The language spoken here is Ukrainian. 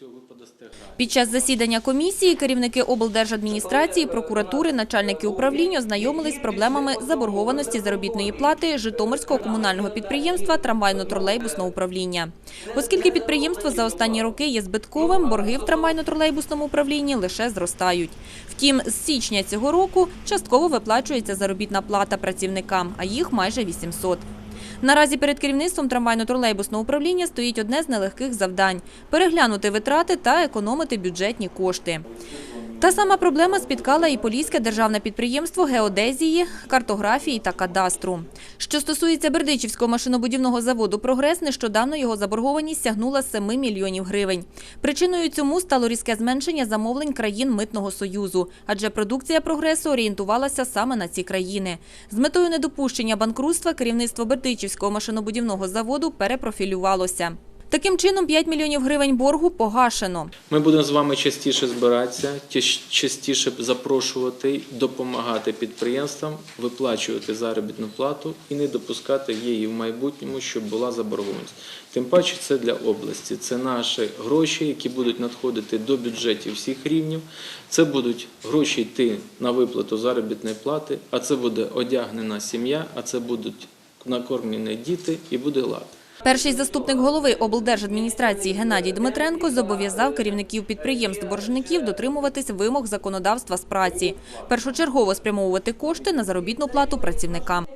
цього ви подасте. Під час засідання комісії керівники облдержадміністрації, прокуратури, начальники управління ознайомились з проблемами заборгованості заробітної плати Житомирського комунального підприємства трамвайно-тролейбусного управління. Оскільки підприємство за останні роки є збитковим, борги в трамвайно-тролейбусному управлінні лише зростають. Втім, з січня цього року частково виплачується заробітна плата працівникам, а їх майже 800. Наразі перед керівництвом трамвайно-тролейбусного управління стоїть одне з нелегких завдань – переглянути витрати та економити бюджетні кошти. Та сама проблема спіткала і Поліське державне підприємство геодезії, картографії та кадастру. Що стосується Бердичівського машинобудівного заводу «Прогрес», нещодавно його заборгованість сягнула 7 мільйонів гривень. Причиною цьому стало різке зменшення замовлень країн Митного Союзу, адже продукція «Прогресу» орієнтувалася саме на ці країни. З метою недопущення банкрутства керівництво Бердичівського машинобудівного заводу перепрофілювалося. Таким чином, 5 мільйонів гривень боргу погашено. Ми будемо з вами частіше збиратися, частіше запрошувати, допомагати підприємствам, виплачувати заробітну плату і не допускати її в майбутньому, щоб була заборгованість. Тим паче це для області. Це наші гроші, які будуть надходити до бюджетів всіх рівнів. Це будуть гроші йти на виплату заробітної плати, а це буде одягнена сім'я, а це будуть накормлені діти і буде лад. Перший заступник голови облдержадміністрації Геннадій Дмитренко зобов'язав керівників підприємств-боржників дотримуватись вимог законодавства з праці, першочергово спрямовувати кошти на заробітну плату працівникам.